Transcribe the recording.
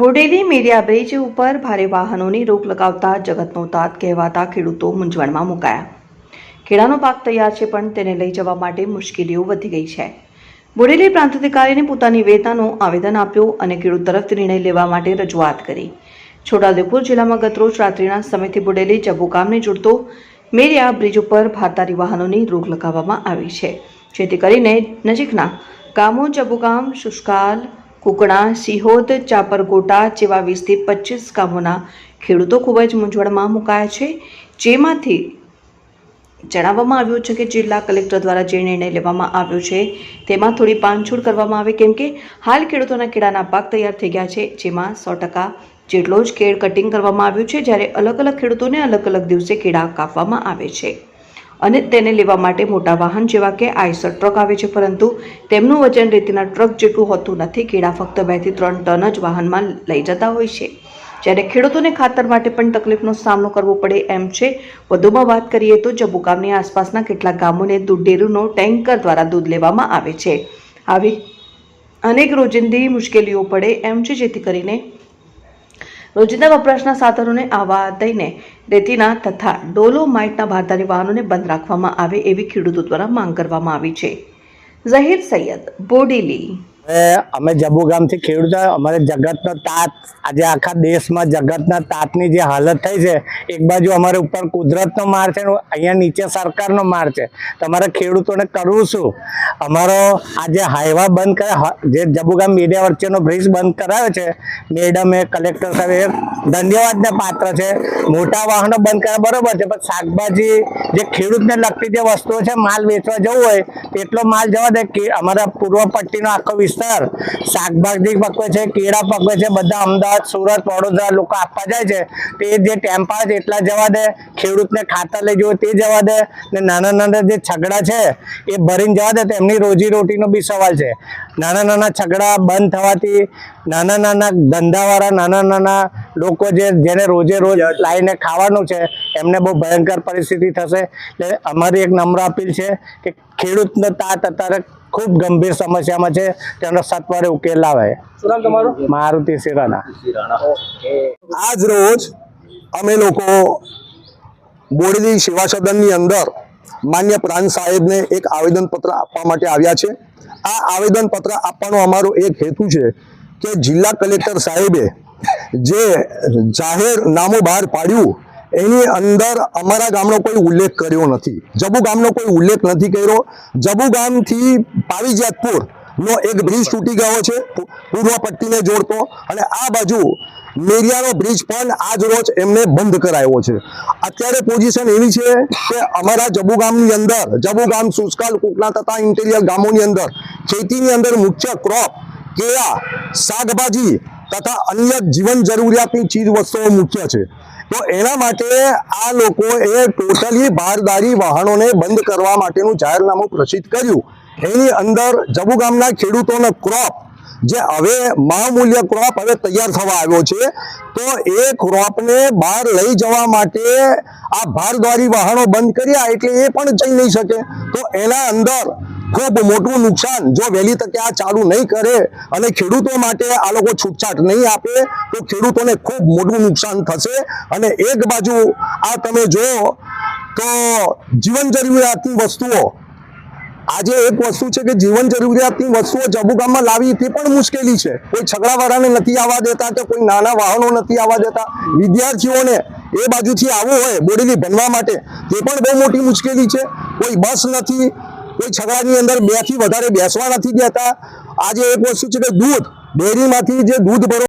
બોડેલી મેરિયા bridge ઉપર ભારે વાહનોની રોક લગાવતા જગતનો તાત કહેવાતા ખેડૂતો મૂંઝવણમાં મુકાયા. કેળાનો પાક તૈયાર છે, પણ તેને લઈ જવા માટે મુશ્કેલીઓ વધી ગઈ છે. બોડેલી પ્રાંત અધિકારીને પોતાની વેદનાનું આવેદન આપ્યું અને ખેડૂત તરફથી નિર્ણય લેવા માટે રજૂઆત કરી. છોટાઉદેપુર જિલ્લામાં ગતરોજ રાત્રિના સમયથી બોડેલી જબુ જોડતો મેરિયા બ્રિજ ઉપર ભારતારી વાહનોની રોક લગાવવામાં આવી છે. જેથી કરીને નજીકના ગામો જબુગામ શુષ્કાલ કુકણા, સિહોદ, ચાપરગોટા જેવા વીસથી પચીસ ગામોના ખેડૂતો ખૂબ જ મૂંઝવણમાં મુકાયા છે. જેમાંથી જણાવવામાં આવ્યું છે કે જિલ્લા કલેક્ટર દ્વારા જે નિર્ણય લેવામાં આવ્યો છે તેમાં થોડી બાંધછોડ કરવામાં આવે, કેમ કે હાલ ખેડૂતોના કેળાના પાક તૈયાર થઈ ગયા છે, જેમાં સો ટકા જેટલો જ કેળ કટિંગ કરવામાં આવ્યું છે, જ્યારે અલગ અલગ ખેડૂતોને અલગ અલગ દિવસે કેળા કાપવામાં આવે છે. અને તેને લેવા માટે મોટા વાહન જેવા કે આઈસર ટ્રક આવે છે. પરંતુ તેમનું વજન રેતીના ટ્રક જેટલું હોતું નથી. કેળા ફક્ત બેથી ત્રણ ટન જ વાહનમાં લઈ જતા હોય છે. જ્યારે ખેડૂતોને ખાતર માટે પણ તકલીફનો સામનો કરવો પડે એમ છે. વધુમાં વાત કરીએ તો જબુ ગામની આસપાસના કેટલાક ગામોને દૂધ ડેરીનો ટેન્કર દ્વારા દૂધ લેવામાં આવે છે. આવી અનેક રોજિંદી મુશ્કેલીઓ પડે એમ છે. જેથી કરીને રોજિંદા વપરાશના સાધનોને આવા દઈને રેતીના તથા ડોલોમાઇટના ભારદારી વાહનોને બંધ રાખવામાં આવે એવી ખેડૂતો દ્વારા માંગ કરવામાં આવી છે. ઝહીર સૈયદ બોડેલી અમે જબુ ગામથી ખેડૂત અમારે જગતનો તાત, આજે આખા દેશમાં જગતના તાતની જે હાલત થઈ છે, એક બાજુ અમારે ઉપર કુદરતનો માર છે અહીંયા નીચે સરકારનો માર છે. તમારે ખેડૂતોને કરવું શું અમારો આ જે હાઈવા બંધ કરે જે જબુગામ મીડિયા વચ્ચેનો બ્રિજ બંધ કરાયો છે, મેડમે કલેક્ટર સાહેબ ધન્યવાદને પાત્ર છે. મોટા વાહનો બંધ કર્યા બરોબર છે, પણ શાકભાજી જે ખેડૂતને લગતી જે વસ્તુઓ છે, માલ વેચવા જવું હોય, તેટલો માલ જવા દે કે અમારા પૂર્વ પટ્ટીનો આખો વિસ્તાર શાકભાજી પકવે છે, કેળા પકવે છે, બધા અમદાવાદ, સુરત, વડોદરા લોકો આપવા જાય છે. તે જે ટેમ્પા છે એટલા જવા દે, ખેડૂતને ખાતર લઈ જવું તે જવા દે, ને નાના નાના જે છગડા છે એ ભરીને જવા દે, તો એમની રોજી રોટીનો બી સવાલ છે. નાના નાના છગડા બંધ થવાથી નાના નાના ધંધાવાળા, નાના નાના લોકો જે, જેને રોજે રોજ લાવીને ખાવાનું છે, એમને બહુ ભયંકર પરિસ્થિતિ થશે. એટલે અમારી એક નમ્ર અપીલ છે કે ખેડૂતનો તાત અત્યારે ખૂબ ગંભીર સમસ્યામાં છે. તેનો સત્વરે ઉકેલ લાવે. મારુતિ સિરાના. આજ રોજ અમે લોકો બોડેલી સેવા સદનની અંદર માન્ય પ્રાંત સાહેબને એક આવેદનપત્ર આપવા માટે આવ્યા છે. આ આવેદનપત્ર આપવાનો અમારો એક હેતુ છે કે જિલ્લા કલેક્ટર સાહેબે જે જાહેર નામું બહાર પાડ્યું એની અંદર અમારા ગામનો કોઈ ઉલ્લેખ કર્યો નથી. જબુ ગામનો કોઈ ઉલ્લેખ નથી કર્યો. જબુ ગામથી પાવીજાતપુર નો એક બ્રિજ તૂટી ગયો છે. પૂર્વ પટ્ટીને જોડતો. અને આ બાજુ મેરિયાનો બ્રિજ પણ આજ રોજ એમને બંધ કરાયો છે. અત્યારે પોઝિશન એવી છે કે અમારા જબુ ગામની અંદર, જબુ ગામ સુસ્કાલ કુકના તથા ઇન્ટિરિયર ગામોની અંદર, ખેતીની અંદર મુખ્ય ક્રોપ, કેળા, શાકભાજી તથા અન્ય જીવન જરૂરિયાતની ચીજ વસ્તુઓ મુખ્ય છે. તો એના માટે આ લોકોએ ટોટલી ભારદારી વાહનોને બંધ કરવા માટેનું જાહેરનામું પ્રસિદ્ધ કર્યું. એની અંદર જબુ ગામના ખેડૂતોનો ક્રોપ, જે હવે મહામૂલ્ય ક્રોપ હવે તૈયાર થવા આવ્યો છે, તો એ ક્રોપને બહાર લઈ જવા માટે આ ભારદ્વારી વાહનો બંધ કર્યા એટલે એ પણ જઈ નહીં શકે. તો એના અંદર ખૂબ મોટું નુકસાન. જો વહેલી તકે આ ચાલુ નહીં કરે અને ખેડૂતો માટે આ લોકો છૂટછાટ નહીં આપે, તો ખેડૂતોને ખૂબ મોટું નુકસાન થશે. અને એક બાજુ આ તમે જો તો જીવન જરૂરિયાતની વસ્તુઓ. આજે એક વસ્તુ છે કે જીવન જરૂરિયાતની વસ્તુઓ જબુગામમાં લાવી તે પણ મુશ્કેલી છે. કોઈ છગડાવાળાને નથી આવવા દેતા કે કોઈ નાના વાહનો નથી આવવા દેતા. વિદ્યાર્થીઓને એ બાજુથી આવવું હોય, બોડેલી ભણવા માટે, તે પણ બહુ મોટી મુશ્કેલી છે. કોઈ બસ નથી કોઈ છગડાની અંદર બેથી વધારે બેસવા નથી દેતા. આજે એક વસ્તુ છે કે દૂધ, ડેરીમાંથી જે દૂધ ભરો